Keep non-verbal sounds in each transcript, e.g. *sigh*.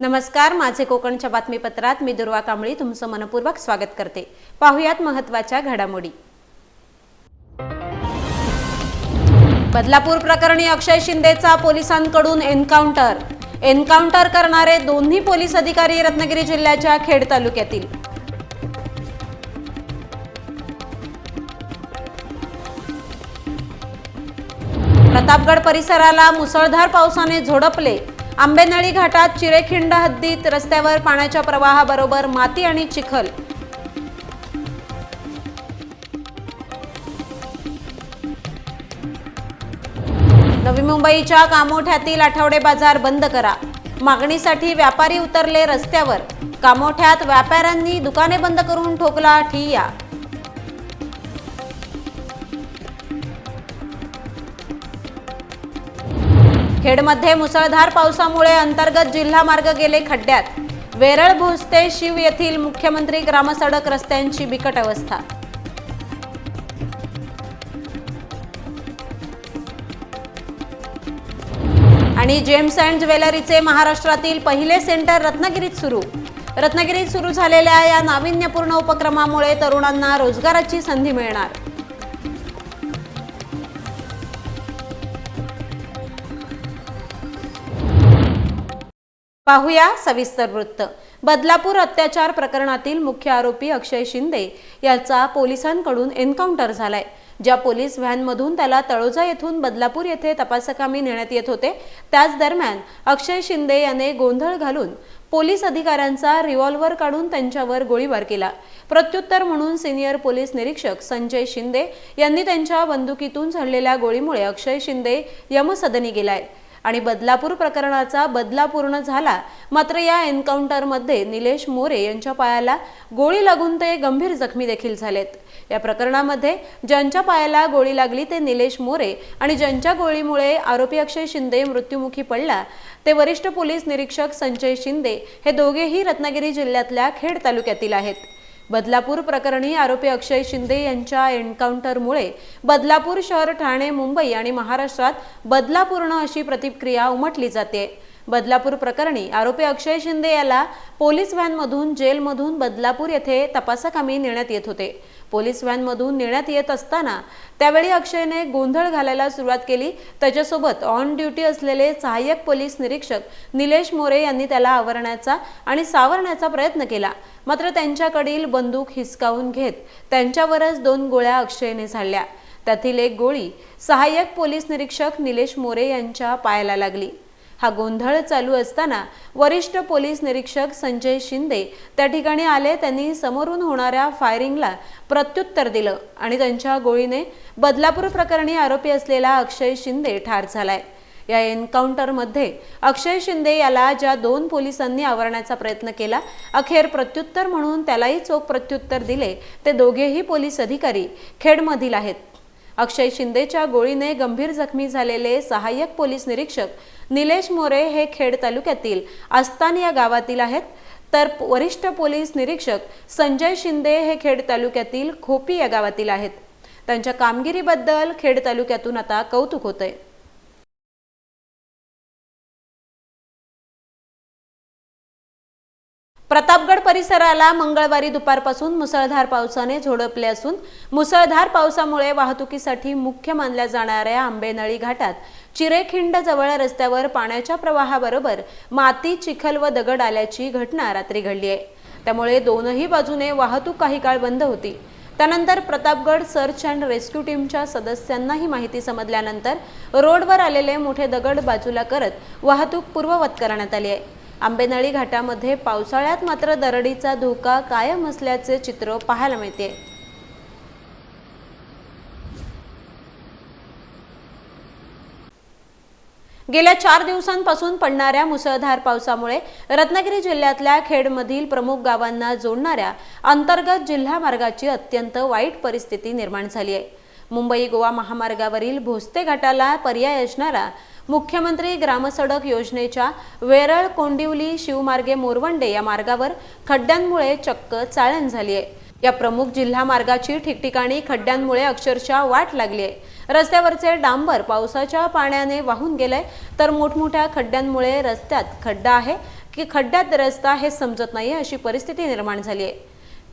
नमस्कार माझे कोकणच्या बातमीपत्रात मी दुर्वा कांबळी तुमचं मनपूर्वक स्वागत करते. पाहुयात महत्त्वाच्या घडामोडी. बदलापूर प्रकरणी अक्षय शिंदेचा पोलिसांकडून एन्काउंटर. एन्काउंटर करणारे दोन्ही पोलीस अधिकारी रत्नागिरी जिल्ह्याच्या खेड तालुक्यातील. प्रतापगड परिसराला मुसळधार पावसाने झोडपले. आंबेनळी घाटात चिरेखिंड हद्दीत रस्त्यावर पाण्याच्या प्रवाहाबरोबर माती आणि चिखल. नवी मुंबईच्या कामोठ्यातील आठवडे बाजार बंद करा. मागणीसाठी व्यापारी उतरले रस्त्यावर. कामोठ्यात व्यापाऱ्यांनी दुकाने बंद करून ठोकला ठिय्या. खेडमध्ये मुसळधार पावसामुळे अंतर्गत जिल्हा मार्ग गेले खड्ड्यात. वेरळ भोसते शिव येथील मुख्यमंत्री ग्रामसडक रस्त्यांची बिकट अवस्था. आणि जेम्स अँड ज्वेलरीचे महाराष्ट्रातील पहिले सेंटर रत्नागिरीत सुरू. रत्नागिरीत सुरू झालेल्या या नाविन्यपूर्ण उपक्रमामुळे तरुणांना रोजगाराची संधी मिळणार. पाहूया सविस्तर वृत्त. बदलापूर अत्याचार प्रकरणातील मुख्य आरोपी अक्षय शिंदे याचा पोलिसांकडून एन्काउंटर झालाय. ज्या पोलीस व्हॅनमधून त्याला तळोजा येथून बदलापूर येथे तपासकामी नेण्यात येत होते त्याच दरम्यान अक्षय शिंदे याने गोंधळ घालून पोलीस अधिकाऱ्यांचा रिव्हॉल्व्हर काढून त्यांच्यावर गोळीबार केला. प्रत्युत्तर म्हणून सिनियर पोलीस निरीक्षक संजय शिंदे यांनी त्यांच्या बंदुकीतून झडलेल्या गोळीमुळे अक्षय शिंदे यमसदनी गेलाय. आणि बदलापूर प्रकरणाचा बदला पूर्ण झाला मात्र या एन्काउंटरमध्ये निलेश मोरे यांच्या पायाला गोळी लागून ते गंभीर जखमी देखील झालेत. या प्रकरणामध्ये ज्यांच्या पायाला गोळी लागली ते निलेश मोरे आणि ज्यांच्या गोळीमुळे आरोपी अक्षय शिंदे मृत्युमुखी पडला ते वरिष्ठ पोलीस निरीक्षक संजय शिंदे हे दोघेही रत्नागिरी जिल्ह्यातल्या खेड तालुक्यातील आहेत. बदलापूर प्रकरणी आरोपी अक्षय शिंदे यांच्या एन्काउंटरमुळे बदलापूर शहर ठाणे मुंबई आणि महाराष्ट्रात बदलापूर्ण अशी प्रतिक्रिया उमटली जाते. बदलापूर प्रकरणी आरोपी अक्षय शिंदे याला पोलीस व्हॅनमधून जेलमधून बदलापूर येथे तपासाकामी नेण्यात येत होते. पोलीस व्हॅनमधून नेण्यात येत असताना त्यावेळी अक्षयने गोंधळ घालायला सुरुवात केली. त्याच्यासोबत ऑन ड्युटी असलेले सहाय्यक पोलीस निरीक्षक निलेश मोरे यांनी त्याला आवरण्याचा आणि सावरण्याचा प्रयत्न केला. मात्र त्यांच्याकडील बंदूक हिसकावून घेत त्यांच्यावरच दोन गोळ्या अक्षयने झाडल्या. त्यातील एक गोळी सहाय्यक पोलीस निरीक्षक निलेश मोरे यांच्या पायाला लागली. हा गोंधळ चालू असताना वरिष्ठ पोलीस निरीक्षक संजय शिंदे त्या ठिकाणी आले. त्यांनी समोरून होणाऱ्या फायरिंगला प्रत्युत्तर दिलं आणि त्यांच्या गोळीने बदलापूर प्रकरणी आरोपी असलेला अक्षय शिंदे ठार झालाय. या एन्काउंटरमध्ये अक्षय शिंदे याला ज्या दोन पोलिसांनी आवरण्याचा प्रयत्न केला अखेर प्रत्युत्तर म्हणून त्यालाही चोख प्रत्युत्तर दिले ते दोघेही पोलीस अधिकारी खेडमधील आहेत. अक्षय शिंदेच्या गोळीने गंभीर जखमी झालेले सहाय्यक पोलीस निरीक्षक निलेश मोरे हे खेड तालुक्यातील आस्तान या गावातील आहेत. तर वरिष्ठ पोलीस निरीक्षक संजय शिंदे हे खेड तालुक्यातील खोपी या गावातील आहेत. त्यांच्या कामगिरीबद्दल खेड तालुक्यातून आता कौतुक होतंय. प्रतापगड परिसराला मंगळवारी दुपारपासून मुसळधार पावसाने झोडपले असून मुसळधार पावसामुळे वाहतुकीसाठी मुख्य मानल्या जाणाऱ्या आंबेनळी घाटात चिरेखिंड जवळ रस्त्यावर पाण्याच्या प्रवाहाबरोबर माती चिखल व दगड आल्याची घटना रात्री घडली आहे. त्यामुळे दोनही बाजूने वाहतूक काही काळ बंद होती. त्यानंतर प्रतापगड सर्च अँड रेस्क्यू टीमच्या सदस्यांना ही माहिती समजल्यानंतर रोडवर आलेले मोठे दगड बाजूला करत वाहतूक पूर्ववत करण्यात आली आहे. आंबेनळी घाटामध्ये पावसाळ्यात मात्र दरडीचा धोका कायम असल्याचे चित्र पाहायला मिळते. गेल्या चार दिवसांपासून पडणाऱ्या मुसळधार पावसामुळे रत्नागिरी जिल्ह्यातल्या खेडमधील प्रमुख गावांना जोडणाऱ्या अंतर्गत जिल्हा मार्गाची अत्यंत वाईट परिस्थिती निर्माण झाली आहे. मुंबई गोवा महामार्गावरील भोसते घाटाला पर्याय असणारा मुख्यमंत्री ग्रामसडक योजनेच्या वेरळ कोंडिवली शिवमार्गे मोरवंडे या मार्गावर खड्ड्यांमुळे चक्क चाळण झाली आहे. या प्रमुख जिल्हा मार्गाची ठिकठिकाणी खड्ड्यांमुळे अक्षरशः वाट लागली आहे. रस्त्यावरचे डांबर पावसाच्या पाण्याने वाहून गेलंय तर मोठमोठ्या खड्ड्यांमुळे रस्त्यात खड्डा आहे की खड्ड्यात रस्ता हे समजत नाही अशी परिस्थिती निर्माण झाली आहे.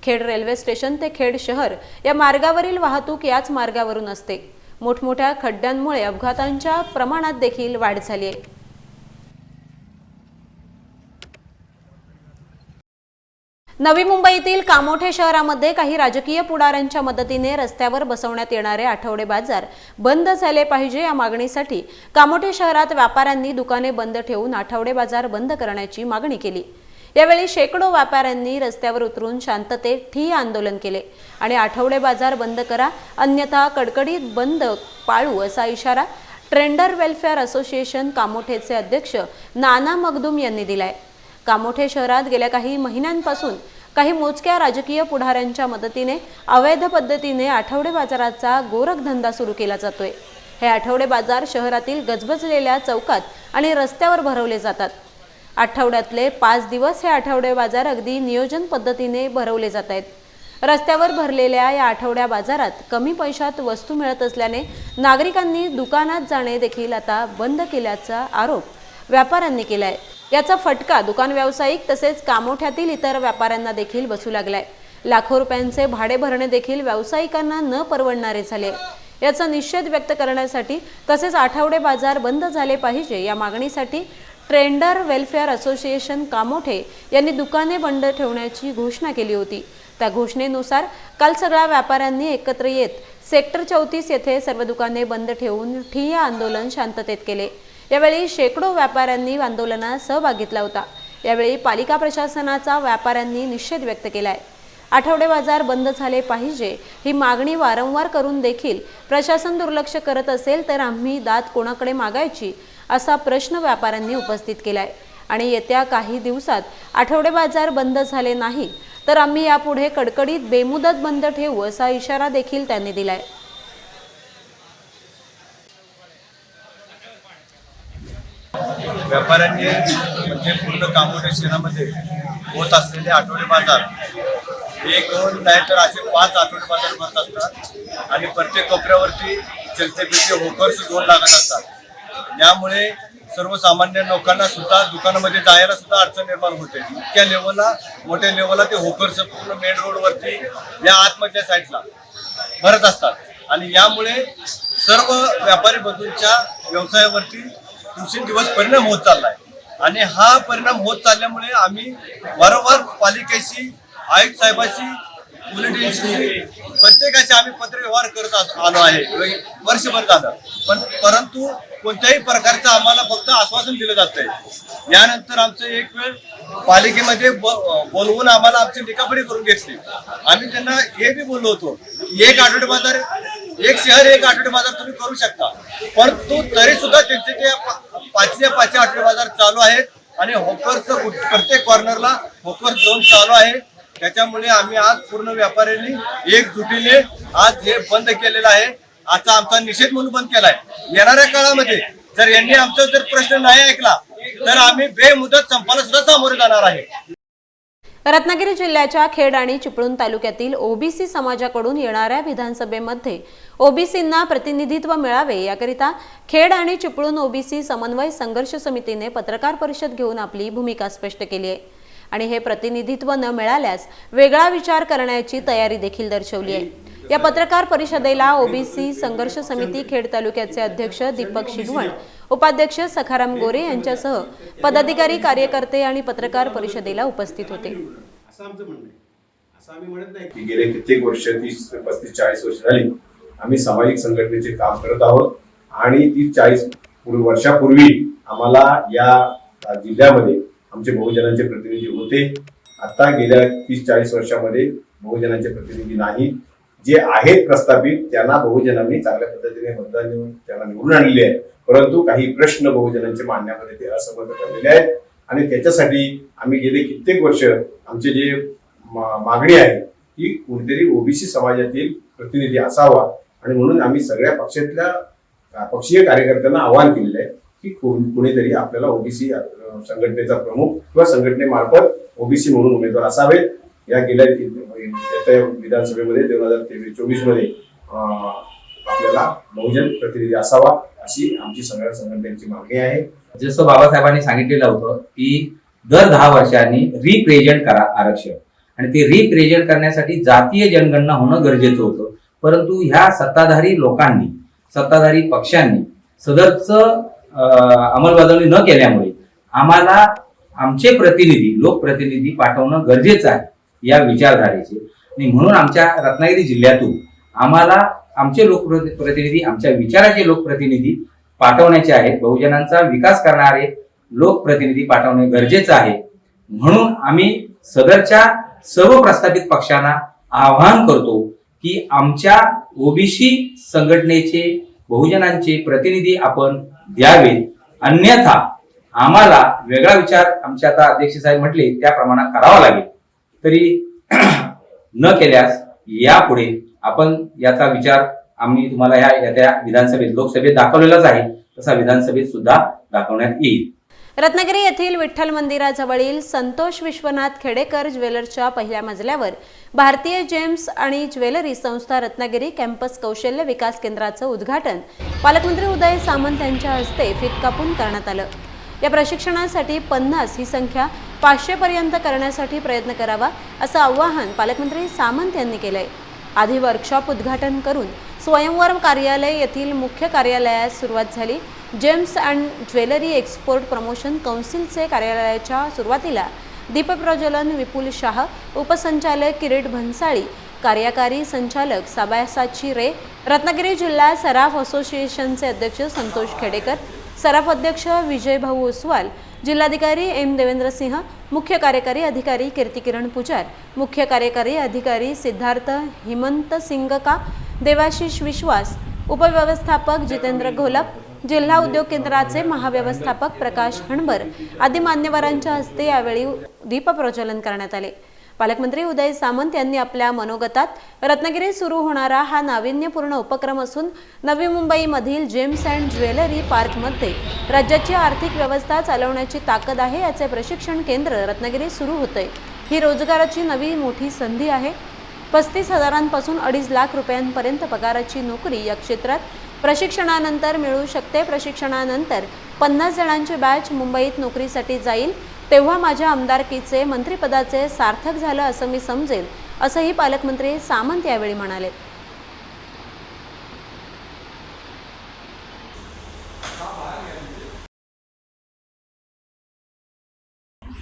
खेड रेल्वे स्टेशन ते खेड शहर या मार्गावरील वाहतूक याच मार्गावरून असते. मोठमोठ्या खड्ड्यांमुळे अपघातांच्या प्रमाणात देखील वाढ झाली आहे. नवी मुंबईतील कामोठे शहरामध्ये काही राजकीय पुढाऱ्यांच्या मदतीने रस्त्यावर बसवण्यात येणारे आठवडे बाजार बंद झाले पाहिजे या मागणीसाठी कामोठे शहरात व्यापाऱ्यांनी दुकाने बंद ठेवून आठवडे बाजार बंद करण्याची मागणी केली. यावेळी शेकडो व्यापाऱ्यांनी रस्त्यावर उतरून शांततेत ठी आंदोलन केले. आणि आठवडे बाजार बंद करा अन्यथा कडकडीत बंद पाळू असा इशारा ट्रेंडर वेलफेअर असोसिएशन कामोठेचे अध्यक्ष नाना मगदूम यांनी दिलाय. कामोठे शहरात गेल्या काही महिन्यांपासून काही मोजक्या राजकीय पुढाऱ्यांच्या मदतीने अवैध पद्धतीने आठवडे बाजाराचा गोरखधंदा सुरू केला जातोय. हे आठवडे बाजार शहरातील गजबजलेल्या चौकात आणि रस्त्यावर भरवले जातात. आठवड्यातले पाच दिवस हे आठवडे बाजार अगदी नियोजन पद्धतीने भरवले जात आहेत. रस्त्यावर भरलेल्या या आठवड्या बाजारात कमी पैशात वस्तू मिळत असल्याने नागरिकांनी दुकानात जाणे देखील आता बंद केल्याचा आरोप व्यापाऱ्यांनी केला आहे याचा फटका दुकान व्यावसायिक तसेच कामोठ्यातील इतर व्यापाऱ्यांना देखील बसू लागलाय. लाखो रुपयांचे भाडे भरणे देखील व्यावसायिकांना न परवडणारे झाले. याचा निषेध व्यक्त करण्यासाठी तसेच आठवडे बाजार बंद झाले पाहिजे या मागणीसाठी ट्रेंडर वेलफेअर असोसिएशन कामोठे यांनी दुकाने बंद ठेवण्याची घोषणा केली होती. त्या घोषणेनुसार काल सगळ्या व्यापाऱ्यांनी एकत्र येत सेक्टर चौतीस येथे सर्व दुकाने बंद ठेवून ठिय्या आंदोलन शांततेत केले. यावेळी शेकडो व्यापाऱ्यांनी आंदोलनात सहभाग घेतला होता. यावेळी पालिका प्रशासनाचा व्यापाऱ्यांनी निषेध व्यक्त केलाय. आठवडे बाजार बंद झाले पाहिजे ही मागणी वारंवार करून देखील प्रशासन दुर्लक्ष करत असेल तर आम्ही दात कोणाकडे मागायची? असा प्रश्न व्यापाऱ्यांनी उपस्थित केलाय. आणि येत्या काही दिवसात आठवडे बाजार बंद झाले नाही तर आम्ही यापुढे कडकडीत बेमुदत बंद ठेवू असा इशारा देखील त्यांनी दिलाय. व्यापाऱ्यांनी म्हणजे पूर्ण कामोटे शहरामध्ये होत असलेले आठवडे बाजार एक दोन नाही तर असे पाच आठवडे बाजार भरत असतात. आणि प्रत्येक कोपऱ्यावरती चलते फिरते होकर्स दोन लागत असतात. यामुळे सर्वसामान्य लोकांना सुद्धा दुकानामध्ये जायला सुद्धा अडचण निर्माण होते. इतक्या लेवलला मोठ्या लेवलला ते होकरचं पूर्ण मेन रोडवरती या आतमधल्या साईडला भरत असतात. आणि यामुळे सर्व व्यापारी बंधूंच्या व्यवसायावरती दिवसेंदिवस परिणाम होत चालला आहे आणि हा परिणाम होत चालल्यामुळे आम्ही वारंवार पालिकेशी आयुक्त साहेबाशी पोलिटिशियनशी प्रत्येकाशी आम्ही पत्रव्यवहार करत आलो आहे. वर्षभर झालं. पण परंतु कोणत्याही प्रकारचं आम्हाला फक्त आश्वासन दिलं जातंय. यानंतर आमचं एक वेळ पालिकेमध्ये ब- बोलवून आम्हाला आमची निकापडी करून घेतली. आम्ही त्यांना हे बी बोललो होतो एक आठवडे बाजार एक शहर एक आठवडे बाजार तुम्ही करू शकता. परंतु तरी सुद्धा त्यांचे ते पाचशे पाचशे आठवडे बाजार चालू आहेत आणि होकर्स प्रत्येक कॉर्नरला होकर्स झोन चालू आहे. त्याच्यामुळे आम्ही आज पूर्ण व्यापाऱ्यांनी एकजुटीने आज हे बंद केलेलं आहे. आजचा आमचा निषेध म्हणून बंद केलाय. येणाऱ्या काळामध्ये जर यांनी आमचा जर प्रश्न नाही ऐकला तर आम्ही बेमुदत संपाला सुद्धा सामोरे जाणार आहे. रत्नागिरी जिल्ह्याच्या खेड आणि चिपळूण तालुक्यातील ओबीसी समाजाकडून येणाऱ्या विधानसभेमध्ये ओबीसींना प्रतिनिधित्व मिळावे याकरिता खेड आणि चिपळूण ओबीसी समन्वय संघर्ष समितीने पत्रकार परिषद घेऊन आपली भूमिका स्पष्ट केली आहे. आणि हे प्रतिनिधित्व न मिळाल्यास वेगळा विचार करण्याची तयारी देखील दर्शवली आहे. या पत्रकार परिषदेला ओबीसी संघर्ष समिती खेड तालुक्याचे अध्यक्ष दीपक शिगवण उपाध्यक्ष सखाराम गोरे यांच्यासह पदाधिकारी कार्यकर्ते आणि पत्रकार परिषदेला उपस्थित होते. असं आमचं म्हणणं आहे. असं आम्ही म्हणत नाही. की गेले कित्येक वर्ष तीस पस्तीस चाळीस वर्ष झाली आम्ही सामाजिक संघटनेचे काम करत आहोत आणि ती चाळीस पूर्व वर्षापूर्वी आम्हाला या जिल्ह्यामध्ये आमचे बहुजनांचे प्रतिनिधी होते. आता गेल्या तीस चाळीस वर्षामध्ये बहुजनांचे प्रतिनिधी नाही. जे आहेत प्रस्थापित त्यांना बहुजनांनी चांगल्या पद्धतीने मतदान देऊन त्यांना निवडून आणलेले आहे परंतु काही प्रश्न बहुजनांचे मांडण्यामध्ये ते असमर्थ ठरलेले आहेत. आणि त्याच्यासाठी आम्ही गेले कित्येक वर्ष आमचे जे मा- मागणी आहे की कुठेतरी ओबीसी समाजातील प्रतिनिधी असावा. आणि म्हणून आम्ही सगळ्या पक्षातल्या पक्षीय कार्यकर्त्यांना आवाहन केलेलं आहे की कुणीतरी आपल्याला ओबीसी संघटनेचा प्रमुख किंवा संघटनेमार्फत ओबीसी म्हणून उमेदवार असावेत. या गेल्या येत्या विधानसभेमध्ये दोन हजार तेवीस चोवीसमध्ये आपल्याला बहुजन प्रतिनिधी असावा अशी आमची सगळ्या संघटनेची मागणी आहे. जसं बाबासाहेबांनी सांगितलेलं होतं की दर दहा वर्षांनी रिप्रेझेंट करा आरक्षण. आणि ते रिप्रेझेंट करण्यासाठी जातीय जनगणना होणं गरजेचं होतं. परंतु ह्या सत्ताधारी लोकांनी सत्ताधारी पक्षांनी सदरचं अंमलबजावणी न केल्यामुळे आम्हाला आमचे प्रतिनिधी लोकप्रतिनिधी पाठवणं गरजेचं आहे. या विचारधारेचे. आणि म्हणून आमच्या रत्नागिरी जिल्ह्यातून आम्हाला आमचे लोकप्रतिनिधी आमच्या विचाराचे लोकप्रतिनिधी पाठवण्याचे आहेत. बहुजनांचा विकास करणारे लोकप्रतिनिधी पाठवणे गरजेचं आहे. म्हणून आम्ही सदरच्या सर्व प्रस्थापित पक्षांना आवाहन करतो की आमच्या ओबीसी संघटनेचे बहुजनांचे प्रतिनिधी आपण द्यावेत. अन्यथा आम्हाला वेगळा विचार आमच्या आता अध्यक्ष साहेब म्हटले त्या प्रमाणात करावा लागेल. तरी *clears throat* न केल्यास यापुढे आपण याचा विचार आम्ही तुम्हाला ह्या येत्या विधानसभेत लोकसभेत दाखवलेलाच आहे. तसा विधानसभेत सुद्धा दाखवण्यात येईल. रत्नागिरी येथील विठ्ठल मंदिराजवळील संतोष विश्वनाथ खेडेकर ज्वेलर्सच्या पहिल्या मजल्यावर भारतीय जेम्स आणि ज्वेलरी संस्था रत्नागिरी कॅम्पस कौशल्य विकास केंद्राचं उद्घाटन पालकमंत्री उदय सामंत यांच्या हस्ते फित कापून करण्यात आलं. या प्रशिक्षणासाठी पन्नास ही संख्या पाचशेपर्यंत करण्यासाठी प्रयत्न करावा असं आवाहन पालकमंत्री सामंत यांनी केलं आहे आधी वर्कशॉप उद्घाटन करून स्वयंवर कार्यालय येथील मुख्य कार्यालयात सुरुवात झाली. Gems and jewellery export promotion कौन्सिलचे कार्यालयाच्या सुरुवातीला दीपप्रज्वलन विपुल शाह उपसंचालक किरीट भन्साळी कार्यकारी संचालक साबासाची रे रत्नागिरी जिल्हा सराफ असोसिएशनचे अध्यक्ष संतोष खेडेकर सराफ अध्यक्ष विजय भाऊ ओसवाल जिल्हाधिकारी एम देवेंद्र सिंह मुख्य कार्यकारी अधिकारी कीर्तिकिरण पुजार मुख्य कार्यकारी अधिकारी सिद्धार्थ हिमंत सिंगका देवाशिष विश्वास उपव्यवस्थापक जितेंद्र घोलप जिल्हा उद्योग केंद्राचे महाव्यवस्थापक प्रकाश हणबर आदी मान्यवरांच्या हस्ते यावेळी दीपप्रज्वलन करण्यात आले. पालकमंत्री उदय सामंत यांनी आपल्या मनोगतात रत्नागिरीत सुरू होणारा हा नाविन्यपूर्ण उपक्रम असून नवी मुंबईमधील जेम्स अँड ज्वेलरी पार्कमध्ये राज्याची आर्थिक व्यवस्था चालवण्याची ताकद आहे याचे प्रशिक्षण केंद्र रत्नागिरीत सुरू होते ही रोजगाराची नवी मोठी संधी आहे. पस्तीस हजारांपासून अडीच लाख रुपयांपर्यंत पगाराची नोकरी या क्षेत्रात प्रशिक्षणानंतर मिळू शकते. प्रशिक्षणानंतर पन्नास जणांची बॅच मुंबईत नोकरीसाठी जाईल. तेव्हा माझ्या आमदारकीचे मंत्रिपदाचे सार्थक झालं असं मी समजेल असंही पालकमंत्री सामंत यावेळी म्हणाले.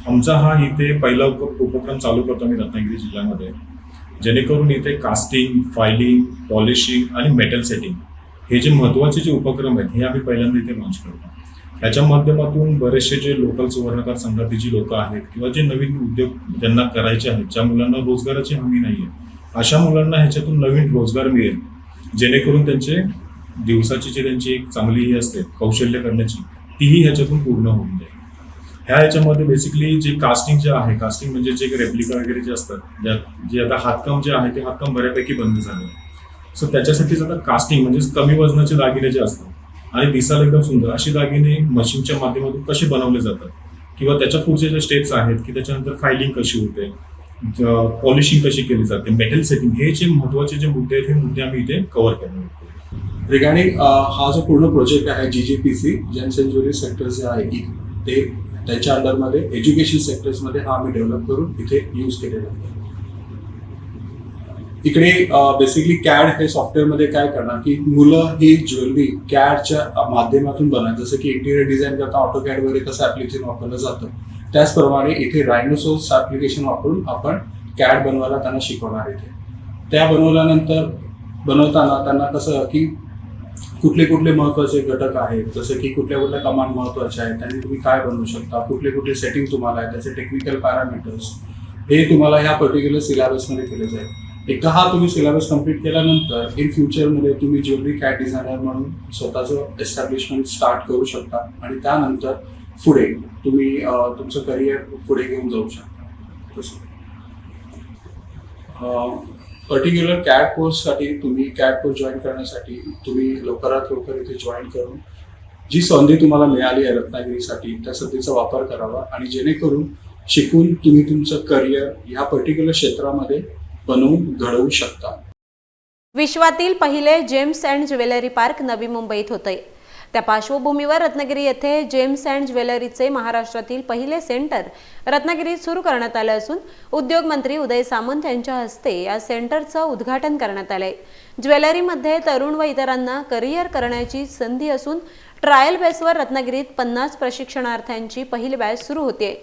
आमचा हा इथे पहिला उपक्रम चालू करतो मी रत्नागिरी जिल्ह्यामध्ये. जेणेकरून इथे कास्टिंग फायलिंग पॉलिशिंग आणि मेटल सेटिंग हे जे महत्त्वाचे जे उपक्रम आहेत हे आम्ही पहिल्यांदा इथे लॉन्च करतो. ह्याच्या माध्यमातून बरेचसे जे लोकल सुवर्णकार संघातील जी लोक आहेत किंवा जे नवीन उद्योग ज्यांना करायचे आहेत ज्या मुलांना रोजगाराची हमी नाही आहे अशा मुलांना ह्याच्यातून नवीन रोजगार मिळेल जेणेकरून त्यांचे दिवसाची जी त्यांची एक चांगली ही असते कौशल्य करण्याची तीही ह्याच्यातून पूर्ण होऊन जाईल. ह्या ह्याच्यामध्ये बेसिकली जे कास्टिंग जे आहे कास्टिंग म्हणजे जे रेप्लिका वगैरे जे असतात ज्या जे आता हातकाम जे आहे ते हातकाम बऱ्यापैकी बंद झालं आहे. सो त्याच्यासाठीच आता कास्टिंग म्हणजे कमी वजनाचे दागिने जे असतात आणि दिसायला एकदम सुंदर. असे दागिने मशीनच्या माध्यमातून कसे बनवले जातात? किंवा त्याच्या पुढचे जे स्टेप्स आहेत की त्याच्यानंतर फायलिंग कशी होते पॉलिशिंग कशी केली जाते मेटल सेटिंग हे जे महत्त्वाचे जे मुद्दे आहेत हे मुद्दे आम्ही इथे कव्हर करणार आहोत. रिगार्डिंग हा जो पूर्ण प्रोजेक्ट आहे G G P C gem century sector जे आहे ते त्याच्या अंडरमध्ये एज्युकेशन सेक्टर्समध्ये हा आम्ही डेव्हलप करून इथे यूज केलेला आहे. इकडे बेसिकली कॅड हे सॉफ्टवेअरमध्ये काय करणार की मुलं ही ज्वेलरी कॅडच्या माध्यमातून बनवणार जसं की इंटिरियर डिझाईन करता ऑटो कॅड वगैरे कसं ॲप्लिकेशन वापरलं जातं. त्याचप्रमाणे इथे रायनोसोर्स ॲप्लिकेशन वापरून आपण कॅड बनवायला त्यांना शिकवणार इथे. त्या बनवल्यानंतर बनवताना त्यांना कसं की कुठले कुठले महत्त्वाचे घटक आहेत जसं की कुठल्या कुठल्या कमांड महत्त्वाच्या आहेत त्यांनी तुम्ही काय बनवू शकता कुठले कुठले सेटिंग तुम्हाला आहे त्याचे टेक्निकल पॅरामीटर्स हे तुम्हाला ह्या पर्टिक्युलर सिलेबसमध्ये केले जाईल. एकदा हा तुम्ही सिलेबस कंप्लीट केल्यानंतर इन फ्युचरमध्ये तुम्ही ज्वेलरी कॅट डिझायनर म्हणून स्वतःचं एस्टॅब्लिशमेंट स्टार्ट करू शकता आणि त्यानंतर पुढे तुम्ही तुमचं करिअर पुढे घेऊन जाऊ शकता. तसं. पर्टिक्युलर कॅट कोर्ससाठी तुम्ही कॅट कोर्स जॉईन करण्यासाठी तुम्ही लवकरात लवकर इथे जॉईन करून जी संधी तुम्हाला मिळाली आहे रत्नागिरीसाठी त्या संधीचा वापर करावा आणि जेणेकरून शिकून तुम्ही तुमचं करिअर ह्या पर्टिक्युलर क्षेत्रामध्ये बनवून घडवू शकता. विश्वातील पहिले जेम्स अँड ज्वेलरी पार्क नवी मुंबईत होते त्या पार्श्वभूमीवर रत्नागिरी येथे जेम्स अँड ज्वेलरीचे महाराष्ट्रातील पहिले सेंटर रत्नागिरीत सुरू करण्यात आलं असून उद्योगमंत्री उदय सामंत यांच्या हस्ते या सेंटरचं उद्घाटन करण्यात आलंय. ज्वेलरीमध्ये तरुण व इतरांना करिअर करण्याची संधी असून ट्रायल बेसवर रत्नागिरीत पन्नास प्रशिक्षणार्थ्यांची पहिली बॅच सुरू होते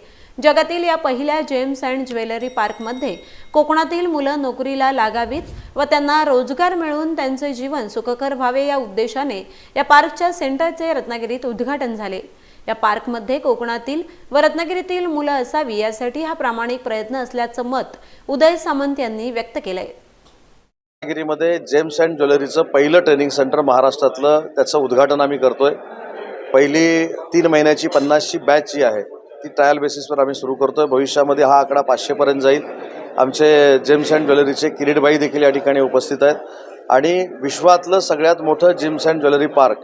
जगातील या पहिल्या जेम्स अँड ज्वेलरी पार्कमध्ये कोकणातील मुलं नोकरीला लागावीत व त्यांना रोजगार मिळून त्यांचे जीवन सुखकर व्हावे या उद्देशाने या पार्कच्या सेंटरचे रत्नागिरीत उद्घाटन झाले. या पार्कमध्ये कोकणातील व रत्नागिरीतील मुलं असावी यासाठी हा प्रामाणिक प्रयत्न असल्याचं मत उदय सामंत यांनी व्यक्त केलंय. रत्नागिरीमध्ये जेम्स अँड ज्वेलरीचं पहिलं ट्रेनिंग सेंटर महाराष्ट्रातलं त्याचं उद्घाटन आम्ही करतोय. पहिली तीन महिन्याची पन्नासची बॅच जी आहे ती ट्रायल बेसिसवर आम्ही सुरू करतोय. भविष्यामध्ये हा आकडा पाचशेपर्यंत जाईल. आमचे जेम्स अँड ज्वेलरीचे किरीटबाई देखील या ठिकाणी उपस्थित आहेत. आणि विश्वातलं सगळ्यात मोठं जेम्स अँड ज्वेलरी पार्क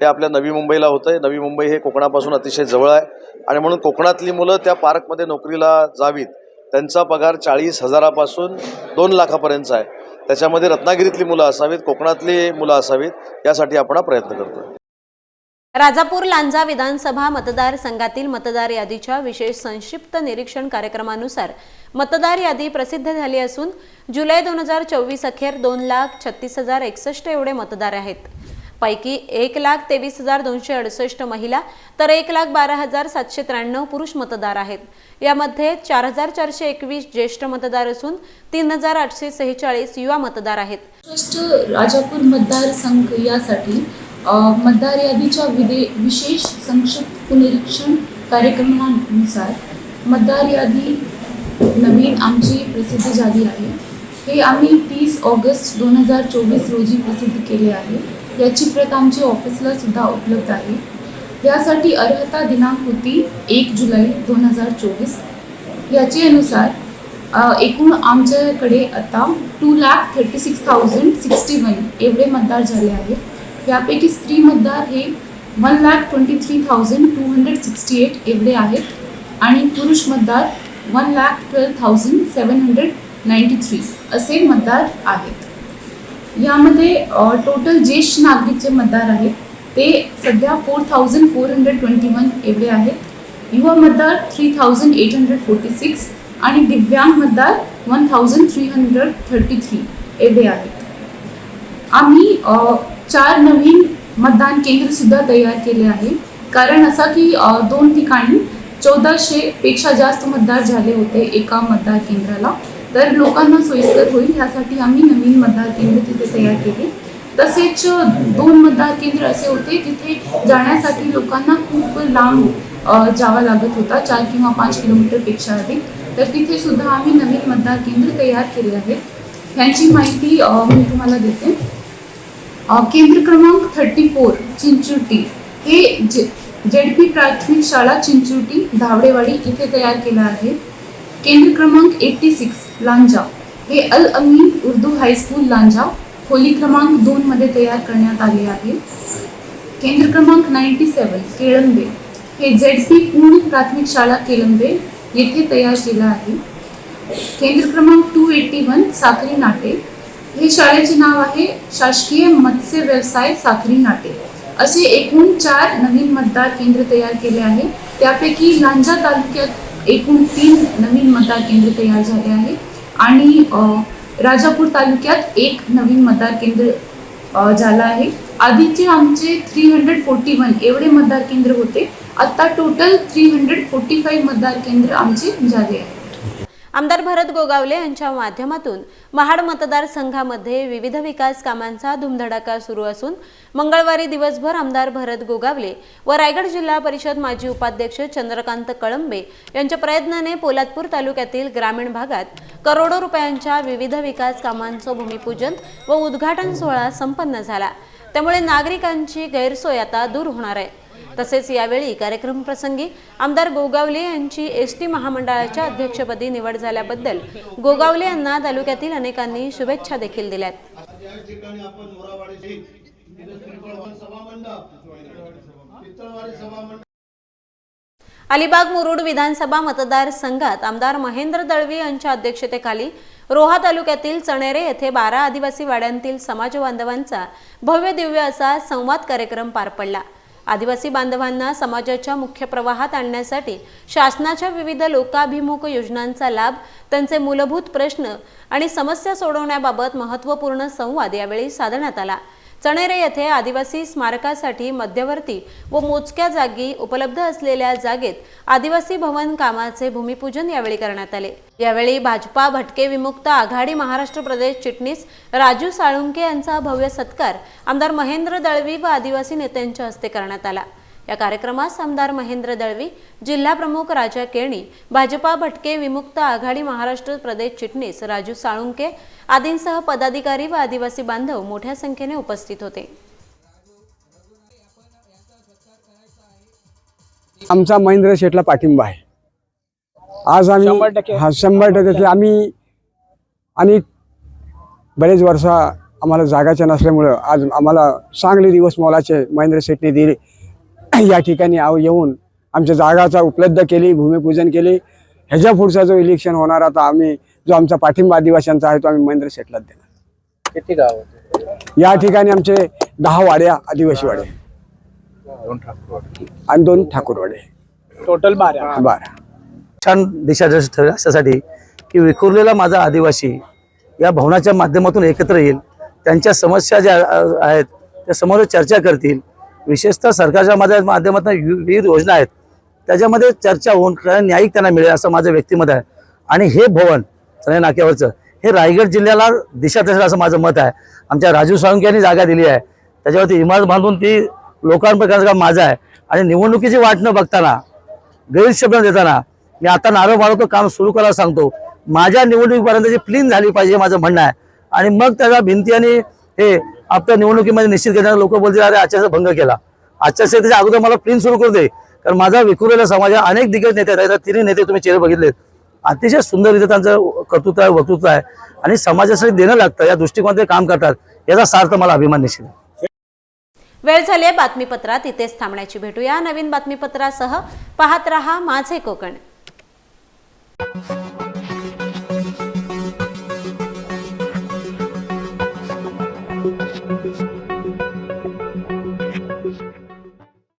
हे आपल्या नवी मुंबईला होतं आहे नवी मुंबई हे कोकणापासून अतिशय जवळ आहे. आणि म्हणून कोकणातली मुलं त्या पार्कमध्ये नोकरीला जावीत. त्यांचा पगार चाळीस हजारापासून दोन लाखापर्यंतचा आहे. त्याच्यामध्ये रत्नागिरीतली मुलं असावीत कोकणातली मुलं असावीत यासाठी आपण प्रयत्न करतो राजापूर लांजा विधानसभा मतदारसंघातील मतदार यादीच्या विशेष संक्षिप्त निरीक्षण कार्यक्रमानुसार मतदार यादी प्रसिद्ध झाली असून जुलै दोन हजार चोवीस अखेर दोन लाख छत्तीस हजार एकसष्ट एवढे मतदार आहेत. पैकी एक लाख तेवीस हजार दोनशे अडुसष्ट महिला तर एक लाख बारा हजार सातशे त्र्याण्णव पुरुष मतदार आहेत. यामध्ये चार हजार चारशे एकवीस ज्येष्ठ मतदार असून तीन हजार आठशे सेहेचाळीस युवा मतदार आहेत. राजापूर मतदारसंघ यासाठी मतदार यादीच्या विदे विशेष संक्षिप्त पुनरीक्षण कार्यक्रमानुसार मतदार यादी नवीन आमची प्रसिद्ध झाली आहे. हे आम्ही तीस ऑगस्ट दोन हजार चोवीस रोजी प्रसिद्ध केले आहे. याची प्रत आमच्या ऑफिसला सुद्धा उपलब्ध आहे. यासाठी अर्हता दिनांक होती एक जुलै दोन हजार चोवीस. याची अनुसार एकूण आमच्याकडे आता two lakh thirty six thousand sixty one एवढे मतदार झाले आहेत. यापैकी स्त्री मतदार हे one lakh twenty three thousand two hundred sixty eight एवढे आहेत आणि पुरुष मतदार one lakh twelve thousand seven hundred ninety three असे मतदार आहेत. यामध्ये टोटल ज्येष्ठ नागरिक जे मतदार आहेत ते सध्या four thousand four hundred twenty one एवढे आहेत. युवा मतदार three thousand eight hundred forty six आणि दिव्यांग मतदार one thousand three hundred thirty three एवढे आहेत. आम्ही चार नवीन मतदान केंद्र सुद्धा तयार केले आहे कारण असा की दोन ठिकाणी चौदाशे पेक्षा जास्त मतदार झाले होते एका मतदार केंद्राला. तर लोकांना सोयीस्कर होईल यासाठी आम्ही नवीन मतदार केंद्र तिथे तयार केले. तसेच दोन मतदार केंद्र असे होते जिथे जाण्यासाठी लोकांना खूप लांब जावा जावं लागत होता चार किंवा पाच किलोमीटरपेक्षा अधिक. तर तिथे सुद्धा आम्ही नवीन मतदार केंद्र तयार केले आहेत. ह्यांची माहिती मी तुम्हाला देते. केंद्र क्रमांक थर्टी फोर चिंचुटी. हे जे जेड पी प्राथमिक शाळा चिंचुटी धावडेवाडी इथे तयार केलं आहे. केंद्र क्रमांक एट्टी सिक्स लांजा. हे अल अमीन उर्दू हायस्कूल लांजा. खोली क्रमांक दोनमध्ये तयार करण्यात आले आहे. केंद्र क्रमांक नाईन्टी सेवन केळंबे. हे झेड पी पूर्ण प्राथमिक शाळा केळंबे येथे तयार केलं आहे. केंद्र क्रमांक टू एट्टी वन साखरी नाटे. हे शाळेचे नाव आहे शासकीय मत्स्य व्यवसाय साखरी नाटे. असे एकूण चार नवीन मतदार केंद्र तयार केले आहे. त्यापैकी लांजा तालुक्यात एकूण तीन नवीन मतदार केंद्र तयार झाले आहे. आणि राजापूर तालुक्यात एक नवीन मतदार केंद्र झालं आहे. आधीचे आमचे थ्री हंड्रेड फोर्टी वन एवढे मतदार केंद्र होते. आता total three hundred forty five मतदार केंद्र आमचे झाले आहे. आमदार भरत गोगावले यांच्या माध्यमातून महाड मतदारसंघामध्ये विविध विकास कामांचा धुमधडाका सुरू असून मंगळवारी दिवसभर आमदार भरत गोगावले व रायगड जिल्हा परिषद माजी उपाध्यक्ष चंद्रकांत कळंबे यांच्या प्रयत्नाने पोलादपूर तालुक्यातील ग्रामीण भागात करोडो रुपयांच्या विविध विकास कामांचं भूमिपूजन व उद्घाटन सोहळा संपन्न झाला. त्यामुळे नागरिकांची गैरसोय आता दूर होणार आहे. तसेच यावेळी कार्यक्रम प्रसंगी आमदार गोगावले यांची एस टी महामंडळाच्या अध्यक्षपदी निवड झाल्याबद्दल गोगावले यांना तालुक्यातील अनेकांनी शुभेच्छा देखील दिल्यात. अलिबाग मुरुड विधानसभा मतदारसंघात आमदार महेंद्र दळवी यांच्या अध्यक्षतेखाली रोहा तालुक्यातील चणेरे येथे बारा आदिवासी वाड्यांतील समाज बांधवांचा भव्य दिव्य असा संवाद कार्यक्रम पार पडला. आदिवासी बांधवांना समाजाच्या मुख्य प्रवाहात आणण्यासाठी शासनाच्या विविध लोकाभिमुख योजनांचा लाभ त्यांचे मूलभूत प्रश्न आणि समस्या सोडवण्याबाबत महत्त्वपूर्ण संवाद यावेळी साधण्यात आला. चणेरे येथे आदिवासी स्मारकासाठी मध्यवर्ती व मोजक्या जागी उपलब्ध असलेल्या जागेत आदिवासी भवन कामाचे भूमिपूजन यावेळी करण्यात आले. यावेळी भाजपा भटके विमुक्त आघाडी महाराष्ट्र प्रदेश चिटणीस राजू साळुंके यांचा भव्य सत्कार आमदार महेंद्र दळवी व आदिवासी नेत्यांच्या हस्ते करण्यात आला. या कार्यक्रमास आमदार महेंद्र दळवी जिल्हा प्रमुख राजा केणी भाजपा भटके विमुक्त आघाडी महाराष्ट्र प्रदेश चिटणीस राजू साळुंके आदींसह पदाधिकारी व आदिवासी बांधव मोठ्या संख्येने उपस्थित होते. आमचा महेंद्र शेठला पाठिंबा आहे. आज आम्ही हा शंभर टक्के. आम्ही आणि बरेच वर्ष आम्हाला जागाच्या नसल्यामुळं आज आम्हाला चांगले दिवस मोलाचे महेंद्र शेठने दिले. या ठिकाणी आव येऊन आमच्या जागाचा उपलब्ध केली भूमिपूजन केली. ह्याच्या पुढचा जो इलेक्शन होणार आता आम्ही जो आमचा पाठिंबा आदिवासींचा आहे तो आम्ही महेंद्र शेठलाच देणार. किती गाव या ठिकाणी आमचे दहा वाड्या आदिवासी वाडे आणि दोन ठाकूरवाडे. टोटल बारा बारा छान दिशा ठरेल अशासाठी की विखुरलेला माझा आदिवासी या भवनाच्या माध्यमातून एकत्र येईल. त्यांच्या समस्या ज्या आहेत त्या समोर चर्चा करतील. विशेषतः सरकारच्या माझ्या माध्यमातून विविध योजना आहेत. त्याच्यामध्ये चर्चा होऊन न्यायिक त्यांना मिळेल असं माझं व्यक्तिमत आहे. आणि हे भवन सगळ्या नाक्यावरचं हे रायगड जिल्ह्याला दिशा ठरेल असं माझं मत आहे. आमच्या राजू साळुंके यांनी जागा दिली आहे. त्याच्यावरती इमारत बांधून ती लोकांपर्यंत काम माझं आहे. आणि निवडणुकीची वाट न बघताना गैरशब्द देताना मी आता नारळ बाळगतो काम सुरू करायला सांगतो. माझ्या निवडणुकीपर्यंत जी प्लीन झाली पाहिजे माझं म्हणणं आहे. आणि मग त्याला भिंती आणि हे आपल्या निवडणुकीमध्ये निश्चित करणारे लोक बोलतील अरे आचारसंहिता भंग केला. आचारसंहितेच्या अगोदर मला प्रिंट सुरू करू दे. कारण माझा विखुरलेला समाज अनेक दिग्गज नेते आहेत तिन्ही नेते तुम्ही चेहरे बघितलेत. अतिशय सुंदररीत्या त्यांचं कर्तृत्व आहे वक्तृत्व आहे. आणि समाजासाठी देणं लागतं या दृष्टिकोनात ते काम करतात. याचा सार्थ मला अभिमान निश्चित वेळ झाली बातमीपत्रात इथेच थांबण्याची. भेटूया नवीन बातमीपत्रासह. पाहत रहा माझे कोकण.